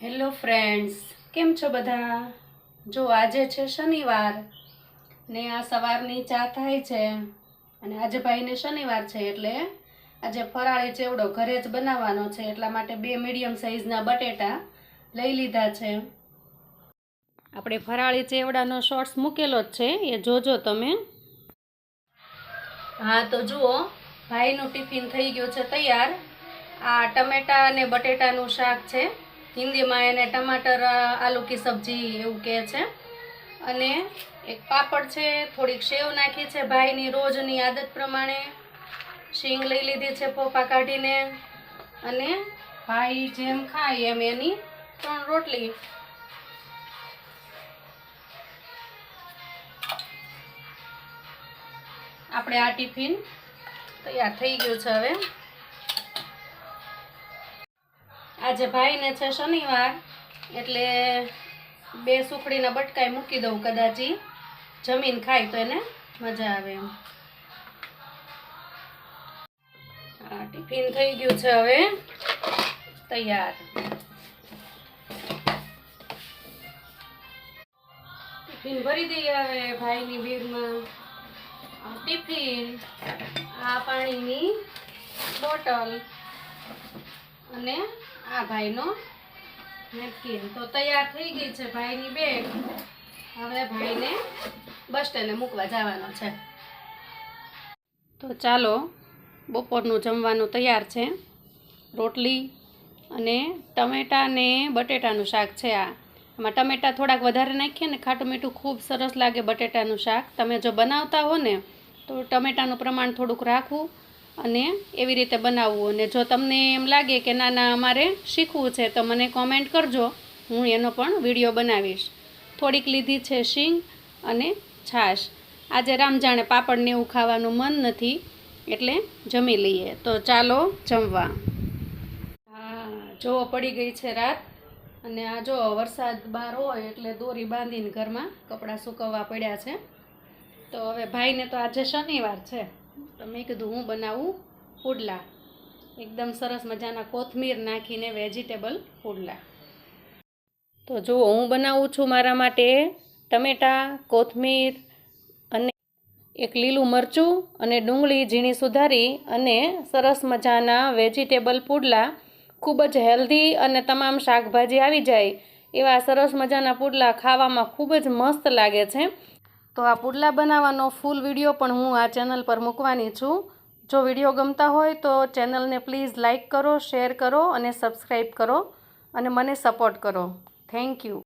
Hello friends, કેમ છો બધા? જો આજે છે શનિવાર ને આ સવારની ચા થાય છે અને આજે ભાઈને શનિવાર છે એટલે આજે ફરાળી ચેવડો ઘરે જ બનાવવાનો છે, એટલા માટે બે મીડિયમ સાઇઝના બટેટા લઈ લીધા છે. આપણે ફરાળી ચેવડાનો શોર્ટ્સ મૂકેલો જ છે, એ જોજો તમે. હા, તો જુઓ, ભાઈનું ટિફિન થઈ ગયું છે તૈયાર. આ ટમેટા અને બટેટાનું શાક છે. હિન્દીમાં એને ટમાટર આલુ કી સબ્જી એવું કહે છે. અને એક પાપડ છે, થોડીક સેવ નાખી છે, ભાઈની રોજની આદત પ્રમાણે શીંગ લઈ લીધી છે પોપા કાઢીને. અને ભાઈ જેમ ખાય એમ એની ત્રણ રોટલી. આપણે આ ટિફિન તૈયાર થઈ ગયું છે હવે. આજે ભાઈને છે શનિવાર, એટલે બે સુખડીના બટકાઈ મૂકી દઉં કદાચ. જમીન ખાય તો એને મજા આવે એમ. ટિફિન થઈ ગયું છે હવે. તૈયાર. ટિફિન ભરી દઈએ હવે ભાઈની બેગમાં. ટિફિન, આ પાણીની બોટલ અને આ ભાઈનો નેપકિન તો તૈયાર થઈ ગઈ છે ભાઈની બેગ. હવે ભાઈને બસ સ્ટેન્ડે મૂકવા જવાનો છે. તો ચાલો, બપોરનું જમવાનું તૈયાર છે. રોટલી અને ટમેટાં ને બટેટાનું શાક છે આ. આમાં ટમેટાં થોડાક વધારે નાખીએ ને ખાટું મીઠું ખૂબ સરસ લાગે બટેટાનું શાક. તમે જો બનાવતા હો ને, તો ટમેટાનું પ્રમાણ થોડુંક રાખવું. અને એવી રીતે બનાવવું. અને જો તમને એમ લાગે કે ના ના, અમારે શીખવું છે, તો મને કોમેન્ટ કરજો. હું એનો પણ વીડિયો બનાવીશ. થોડીક લીધી છે શીંગ અને છાશ. આજે રામજાણે પાપડને એવું ખાવાનું મન નથી, એટલે જમી લઈએ. તો ચાલો જમવા. હા, જોવો પડી ગઈ છે રાત. અને આ જો વરસાદ બહાર હોય એટલે દોરી બાંધીને ઘરમાં કપડાં સૂકવવા પડ્યા છે. તો હવે ભાઈને તો આજે શનિવાર છે. મેં કીધું, હું બનાવું પુડલા એકદમ સરસ મજાના કોથમીર નાખીને વેજીટેબલ પુડલા તો જુઓ, હું બનાવું છું મારા માટે ટમેટાં, કોથમીર અને એક લીલું મરચું અને ડુંગળી ઝીણી સુધારી અને સરસ મજાના વેજીટેબલ પુડલા. ખૂબ જ હેલ્ધી અને તમામ શાકભાજી આવી જાય એવા સરસ મજાના પુડલા ખાવામાં ખૂબ જ મસ્ત લાગે છે. તો આ પુડલા બનાવવાનો ફૂલ વીડિયો પણ હું આ ચેનલ પર મૂકવાની છું. જો વીડિયો ગમતા હોય તો ચેનલને પ્લીઝ લાઇક કરો શેર કરો અને સબસ્ક્રાઈબ કરો અને મને સપોર્ટ કરો. Thank you